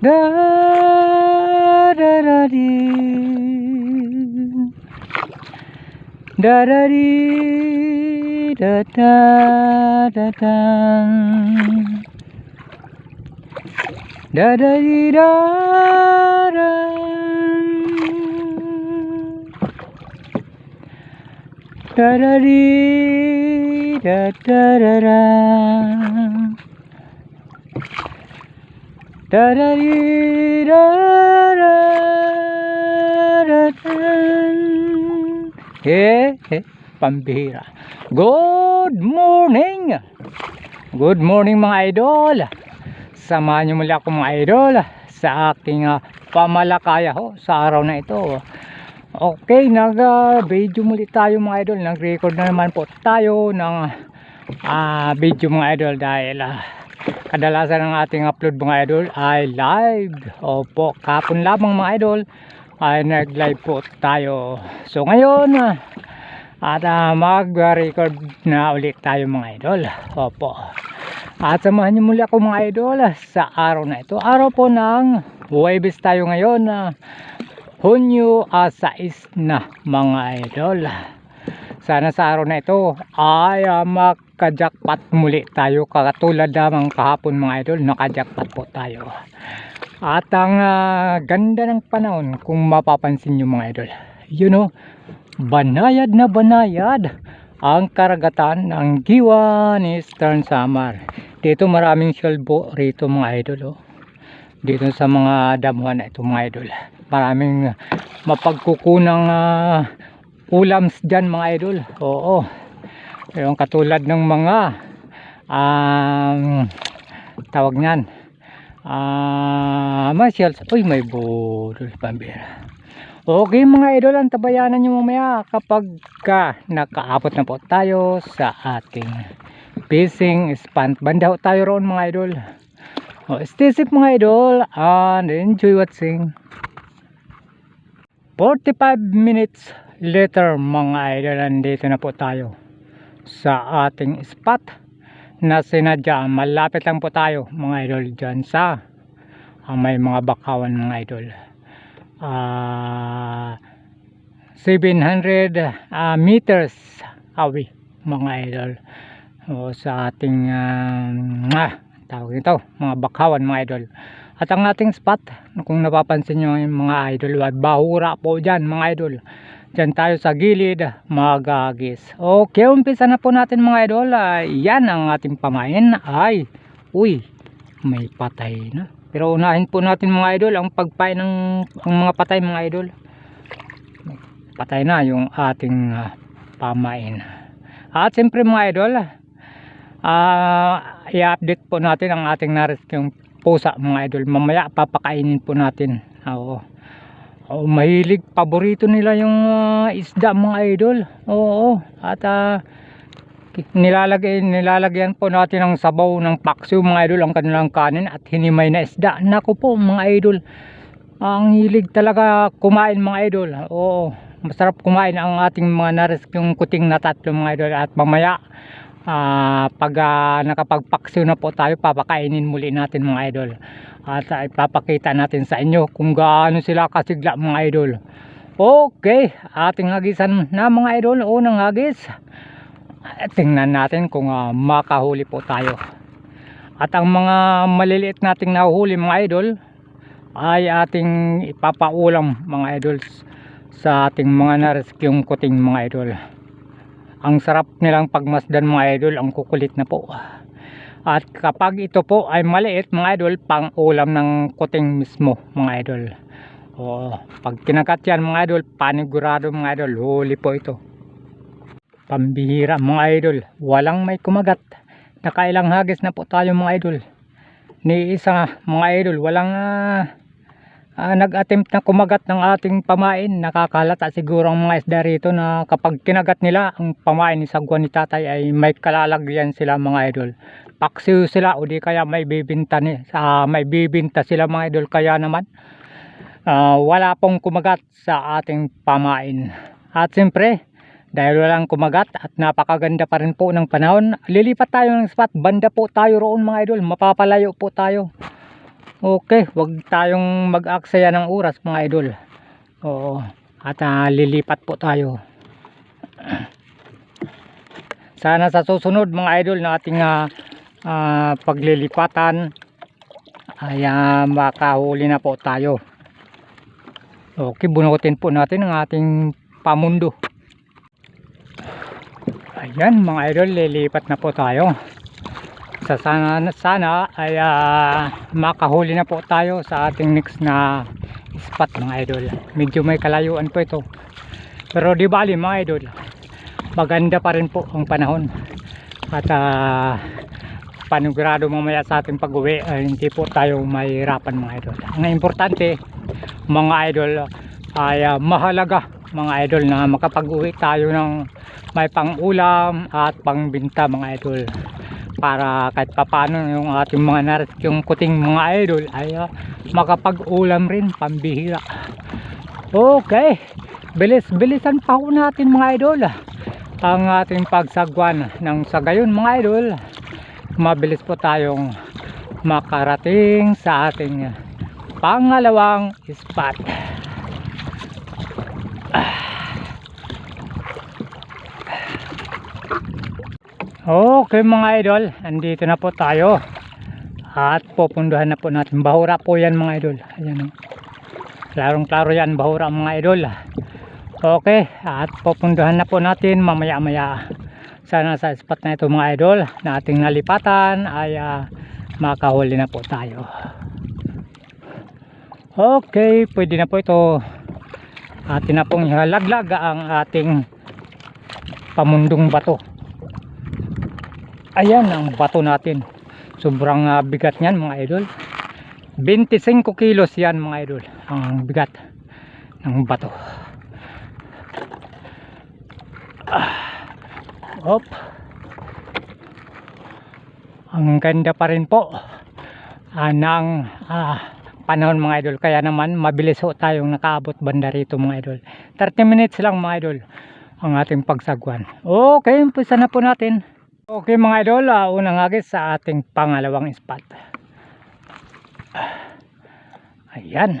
Da da da di. Da da di da da da da. Da da di da da. Da da di da da da da Da da da da da da Eh, eh, pambihira. Good morning! Good morning mga idol! Samahan niyo muli ako mga idol sa aking ah, pamalakaya ho sa araw na ito. Okay, nag-video muli tayo mga idol. Nag-record na naman po tayo ng ah, video mga idol dahil ah, kadalasan ng ating upload mga idol ay live. Opo, kapon lamang mga idol ay nag-live po tayo. So ngayon at ah, mag-record na ulit tayo mga idol. Opo. At samahan niyo muli ako mga idol sa araw na ito. Araw po ng Huwebes tayo ngayon na Hunyo ah, 6 na mga idol. Sana sa araw na ito ay ah, makajakpat muli tayo katulad lamang kahapon mga idol nakajakpat po tayo. At ang ah, ganda ng panahon kung mapapansin nyo mga idol. You know, banayad na banayad ang karagatan ng Giwa ni Eastern Samar. Dito maraming shelbo rito mga idol. Oh. Dito sa mga damuhan na ito mga idol. Maraming mapagkukunang ah, ulams dyan mga idol. Oo. Yung katulad ng mga um, tawag niyan. Ah may shells uy may budol pambira. Okay mga idol ang tabayanan nyo mamaya kapag ka nakaabot na po tayo sa ating fishing spot. Banda ho tayo roon mga idol. Oh, stay safe mga idol and enjoy watching. 45 minutes later mga idol nandito na po tayo sa ating spot na sinadya. Malapit lang po tayo mga idol dyan sa ah, may mga bakawan mga idol. Ah 700 ah, meters away mga idol. O sa ating ah, tawag nito mga bakawan mga idol. At ang ating spot kung napapansin nyo yung mga idol bahura po dyan mga idol Diyan tayo sa gilid, magagis. Okay, umpisa na po natin mga idol. Yan ang ating pamain. Ay, uy, may patay na. Pero unahin po natin mga idol ang pagpain ng ang mga patay mga idol. Patay na yung ating uh, pamain. At siyempre mga idol, uh, i-update po natin ang ating narescue pusa mga idol. Mamaya papakainin po natin. Oo. Oh, mahilig paborito nila yung uh, isda mga idol. Oo, at uh, nilalagay nilalagyan po natin ng sabaw ng paksiw mga idol ang kanilang kanin at hinimay na isda. Nako po mga idol. Ang hilig talaga kumain mga idol. Oo, masarap kumain ang ating mga nares yung kuting na tatlo mga idol at mamaya uh, pag uh, nakapagpaksiw na po tayo papakainin muli natin mga idol. At uh, ipapakita natin sa inyo kung gaano sila kasigla mga idol. Okay ating hagisan na mga idol. Unang hagis. Tingnan natin kung uh, makahuli po tayo. At ang mga maliliit nating nahuhuli mga idol ay ating ipapaulam mga idols sa ating mga narescueng kuting mga idol ang sarap nilang pagmasdan mga idol ang kukulit na po at kapag ito po ay maliit mga idol, pang ulam ng kuting mismo mga idol. O, pag kinagat yan mga idol, panigurado mga idol, huli po ito. Pambihira mga idol, walang may kumagat. Nakailang hagis na po tayo mga idol. Ni isa mga idol, walang uh, uh, nag-attempt na kumagat ng ating pamain. Nakakalata siguro ang mga isda rito na kapag kinagat nila ang pamain ni sagwan ni tatay ay may kalalagyan sila mga idol. Paksiw sila o di kaya may bibinta ni uh, may bibinta sila mga idol. Kaya naman uh, wala pong kumagat sa ating pamain. At siyempre dahil walang kumagat at napakaganda pa rin po ng panahon lilipat tayo ng spot. Banda po tayo roon mga idol. Mapapalayo po tayo Okay, wag tayong mag-aksaya ng oras mga idol. Oo. At ah, lilipat po tayo. Sana sa susunod mga idol na ating ah, ah, paglilipatan ay ah, makahuli na po tayo. Okay, bunutin po natin ang ating pamundo. Ayan mga idol, lilipat na po tayo. Sa sana, sana ay ah, makahuli na po tayo sa ating next na spot mga idol. Medyo may kalayuan po ito. Pero di bali mga idol, maganda pa rin po ang panahon. At ah, panigurado mamaya sa ating pag-uwi ay hindi po tayo mahirapan mga idol. Ang importante mga idol ay ah, mahalaga mga idol na makapag-uwi tayo ng may pang-ulam at pang-binta mga idol para kahit papano yung ating mga narit yung kuting mga idol ay ah, makapag-ulam rin pambihira. Okay bilis bilisan pa ho natin mga idol ang ating pagsagwan ng sagayon mga idol. Mabilis po tayong makarating sa ating pangalawang spot Okay mga idol, andito na po tayo. At pupunduhan na po natin. Bahura po yan mga idol. Ayan o. Klarong klaro yan, bahura mga idol. Okay, at pupunduhan na po natin mamaya maya. Sana sa spot na ito mga idol na ating nalipatan ay ah, makahuli na po tayo. Okay, pwede na po ito. Atin na pong ihalaglag ang ating pamundong bato ayan ang bato natin. Sobrang ah, bigat niyan mga idol. 25 kilos yan mga idol ang bigat ng bato. Ah, op. Ang ganda pa rin po ah, ng ah, panahon mga idol. Kaya naman mabilis ho tayong nakaabot banda rito mga idol. 30 minutes lang mga idol ang ating pagsagwan. Okay umpisa na po natin Okay mga idol, uh, unang agis sa ating pangalawang spot. Ayan.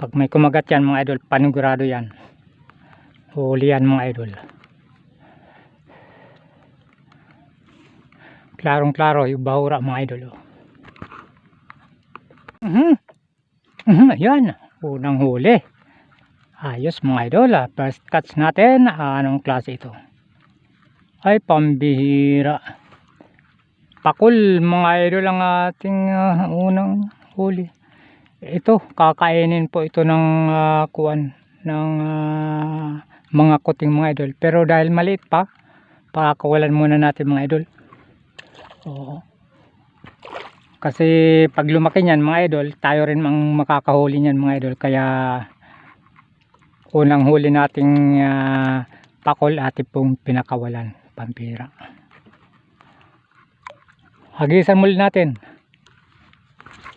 Pag may kumagat yan mga idol, panigurado yan. Huli yan mga idol. Klarong klaro yung bahura mga idol. Oh. Mhm. Mhm, ayan. Unang huli. Ayos mga idol, ah. first catch natin, ah, anong klase ito? Ay, pambihira. Pakul mga idol ang ating ah, unang huli. Ito, kakainin po ito ng ah, kuwan, ng ah, mga kuting mga idol. Pero dahil maliit pa, pakawalan muna natin mga idol. Oo. Kasi pag lumaki niyan mga idol, tayo rin ang makakahuli niyan mga idol. Kaya unang huli nating ah, pakol ati pong pinakawalan pampira. Hagisan muli natin.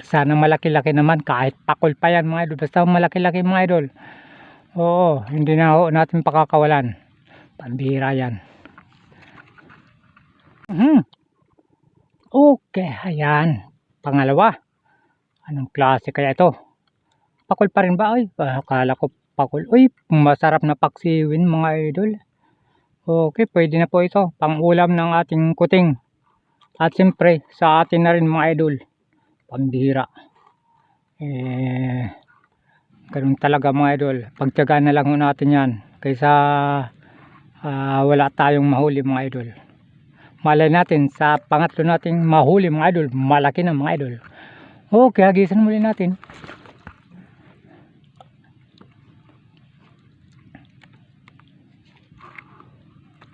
Sana malaki-laki naman kahit pakol pa yan mga idol. Basta malaki-laki mga idol. Oo hindi na ho natin pakakawalan. Pambira yan. Mhm okay ayan. Pangalawa. Anong klase kaya ito? Pakol pa rin ba? Ay akala ko pakul. Uy, masarap na paksiwin mga idol. Okay, pwede na po ito. Pang ulam ng ating kuting. At siyempre, sa atin na rin mga idol. Pambihira. Eh, ganun talaga mga idol. Pagtyagaan na lang natin yan. Kaysa ah, wala tayong mahuli mga idol. Malay natin sa pangatlo nating mahuli mga idol. Malaki na mga idol. Okay, hagisan muli natin.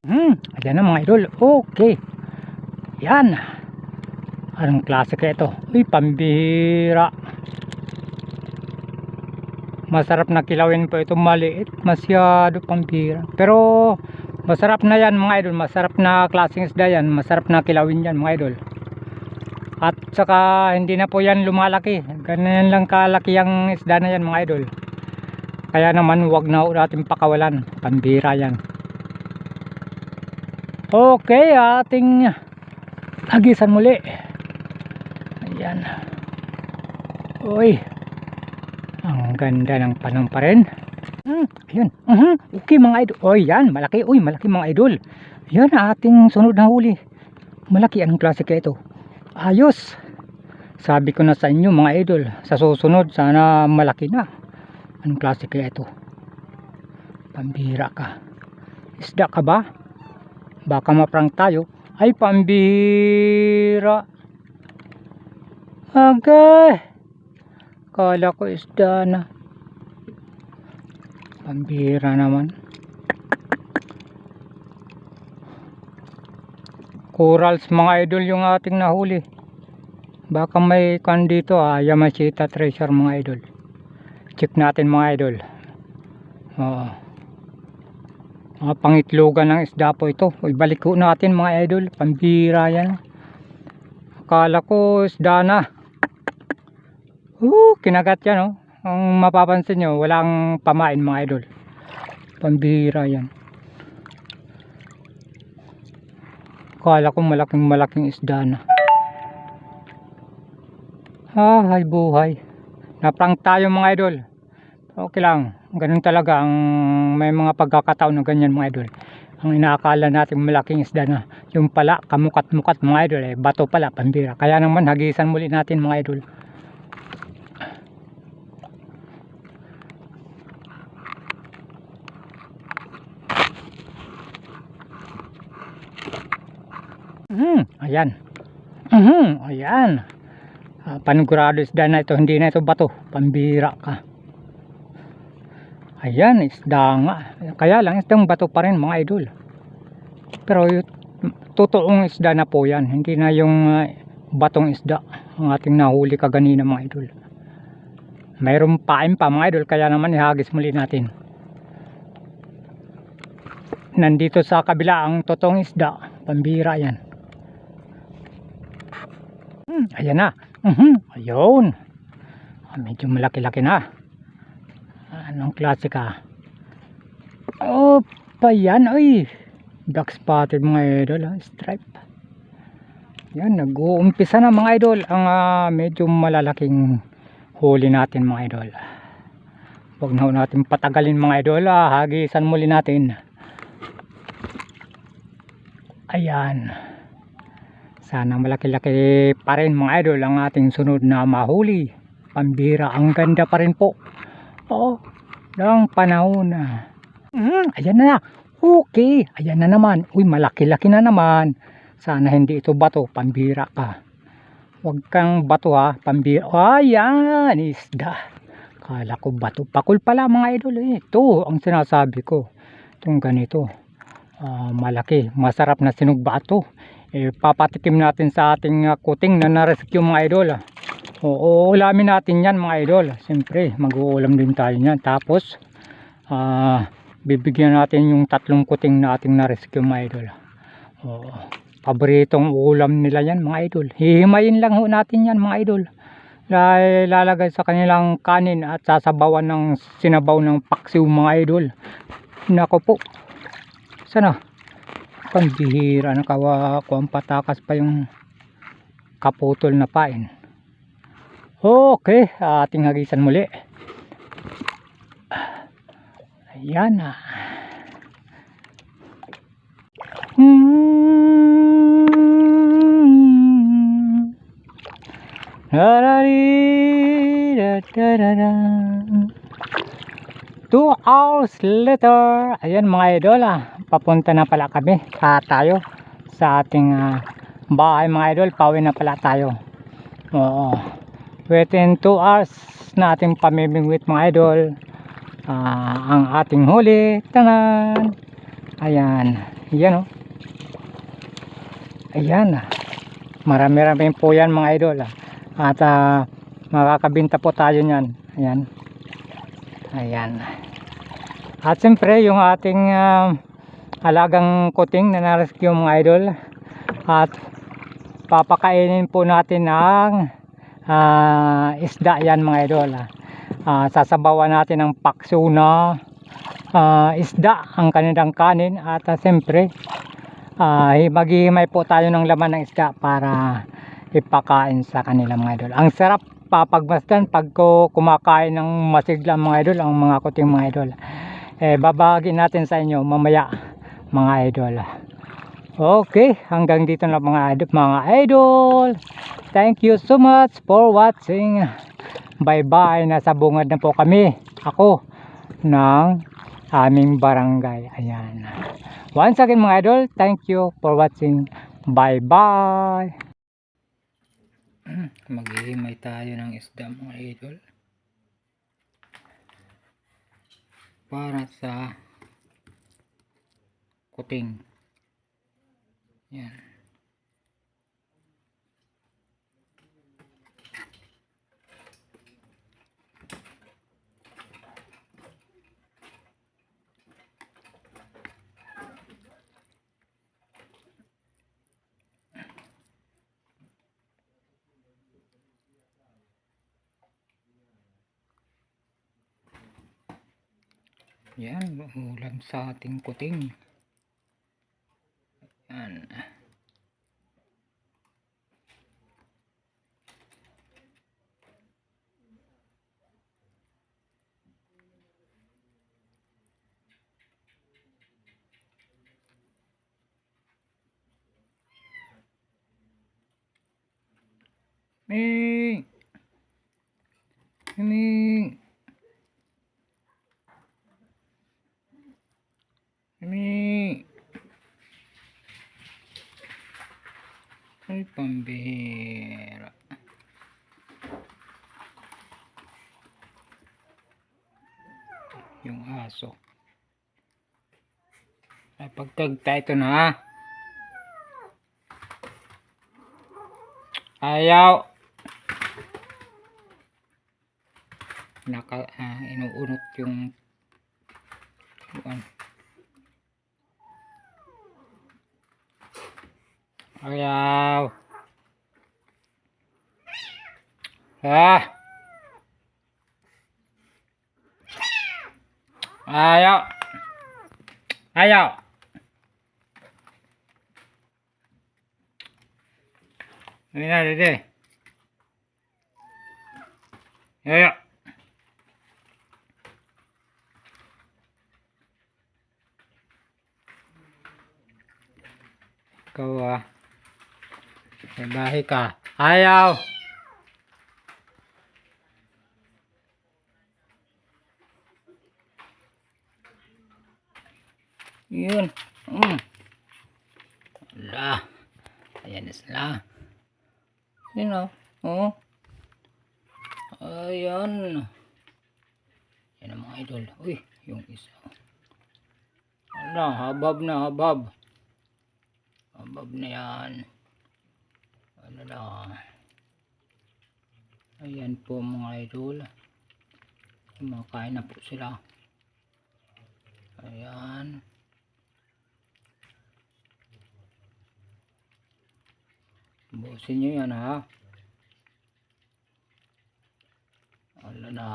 Hmm, ayan na mga idol. Okay. Yan. Anong klase kaya ito? Uy, pambihira. Masarap na kilawin po ito maliit. Masyado pambihira. Pero masarap na yan mga idol. Masarap na klaseng isda yan. Masarap na kilawin yan mga idol. At saka hindi na po yan lumalaki. Ganyan lang kalaki ang isda na yan mga idol. Kaya naman wag na natin pakawalan. Pambihira yan. Okay, ating Hagisan muli. Ayan. Uy. Ang ganda ng panong pa rin. Hmm, ayan. Mhm. Okay mga idol. Oh, yan. Malaki. Uy, malaki mga idol. Yan ating sunod na huli. Malaki. Anong klase kaya ito? Ayos. Sabi ko na sa inyo mga idol. Sa susunod, sana malaki na. Anong klase kaya ito? Pambira ka. Isda ka ba? Baka maprang tayo. Ay, pambira. Agay. Kala ko isda na. Pambira naman. Corals mga idol yung ating nahuli. Baka may kan dito ah, Yamashita treasure mga idol. Check natin mga idol. Oo. Mga pangitlogan ng isda po ito. Ibalik ko natin mga idol. Pambira yan. Akala ko isda na. Uh, kinagat yan oh. Ang mapapansin nyo, walang pamain mga idol. Pambira yan. Akala ko malaking malaking isda na. Ah, ay buhay. Naprang tayo mga idol. Okay lang. Ganun talaga ang may mga pagkakataon na ganyan mga idol. Ang inaakala natin malaking isda na. Yung pala, kamukat-mukat mga idol. Eh, bato pala, pambira. Kaya naman, hagisan muli natin mga idol. Hmm, ayan. Mhm, ayan. Ah, panigurado isda na ito, hindi na ito bato, pambira ka. Ayan, isda nga. Kaya lang, isdang bato pa rin mga idol. Pero totoong isda na po yan, hindi na yung ah, batong isda ang ating nahuli kaganina mga idol. Mayroong pain pa mga idol, kaya naman ihagis muli natin. Nandito sa kabila ang totoong isda, pambira yan. Hmm, ayan na. Mhm, ayun. Ah, medyo malaki-laki na. Anong klase ka? Oh, pa yan. Ay, dark spotted mga idol. ah, Stripe. Yan, nag-uumpisa na mga idol. Ang ah, medyo malalaking huli natin mga idol. Huwag na natin patagalin mga idol. Ah, hagisan muli natin. Ayan. Sana malaki-laki pa rin mga idol ang ating sunod na mahuli. Pambira, ang ganda pa rin po. Oo, ng panahon na. Mm, ayan na na. Okay, ayan na naman. Uy, malaki-laki na naman. Sana hindi ito bato, pambira ka. Huwag kang bato ha, pambira. Ayan, isda. Kala ko bato. Pakul pala mga idol. Eh. Ito ang sinasabi ko. Itong ganito. Ah, malaki. Masarap na sinugba ito eh, papatikim natin sa ating uh, kuting na na-rescue mga idol ah. Oo, ulamin natin yan mga idol. Siyempre mag-uulam din tayo yan tapos ah, bibigyan natin yung tatlong kuting na ating na-rescue mga idol. Oo, paboritong ulam nila yan mga idol. Hihimayin lang ho natin yan mga idol. Lalagay sa kanilang kanin at sasabawan ng sinabaw ng paksiw mga idol. Nako po. Sana pambihira na kawa kuang patakas pa yung kaputol na pain okay ating hagisan muli. Ayan na. Hmm. Two hours later, ayan mga idol ah, papunta na pala kami, ah, tayo. Sa ating ah, bahay mga idol, pauwi na pala tayo. Oo. Within 2 hours na ating pamimingwit mga idol, ah, ang ating huli, tanan. Ayan, yan oh. Ayan ah. Marami-rami po yan mga idol ah. At ah, makakabinta po tayo niyan. Ayan. Ayan. At siyempre yung ating ah, alagang kuting na na-rescue mga idol. At papakainin po natin ng ah, isda yan mga idol. Ah, sasabawan natin ng pakso na ah, isda ang kanilang kanin. At ah, siyempre ah, maghihimay po tayo ng laman ng isda para ipakain sa kanila mga idol. Ang sarap papagmasdan pag kumakain ng masigla mga idol, ang mga kuting mga idol. Eh, babahagi natin sa inyo mamaya mga idol. Okay, hanggang dito na mga idol, mga idol. Thank you so much for watching. Bye-bye. Nasa bungad na po kami. Ako ng aming barangay. Ayan. Once again mga idol, thank you for watching. Bye-bye. Maghihimay tayo ng isda mga idol. Para sa kuting. Yan. Yan, ulam sa ating kuting. Yan. Ming! Ming! Ay, pambihira. Yung aso. Ay, pagtagta ito na. Ayaw. Naka, ah, inuunot yung yung Ayaw. Ah. Ayaw. Ayaw. Dali na, dali. Ayaw. Ikaw ah. May bahay ka. Ayaw. Yun. Mm. Wala. Ayan na sila. Yun o. Oh. Ayan. Yan ang mga idol. Uy, yung isa. Wala, habab na, habab. Habab na yan. Ano na. Ayan po mga idol. Kumakain na po sila. Ayan. Busin nyo yan ha. Wala na.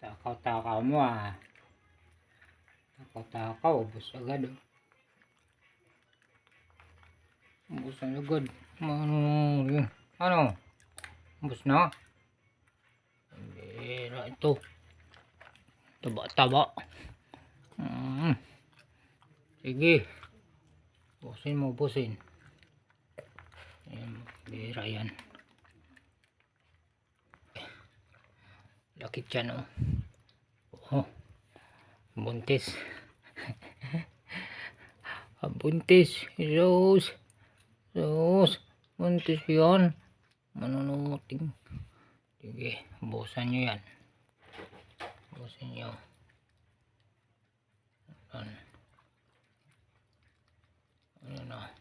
Takaw-takaw mo ah. Takaw-takaw. Ubus agad oh. Ubus na agad. Ano? Ano? Ubus na? Hindi na ito. Taba-taba. Mm. Sige. Busin mo, busin. Ayan, bira yan. Laki tiyan oh. Oh. Buntis. Ah, buntis. Sus. Sus. Buntis yan. Manunuting. Sige, busan nyo yan. Busan nyo. Olha. Olha lá.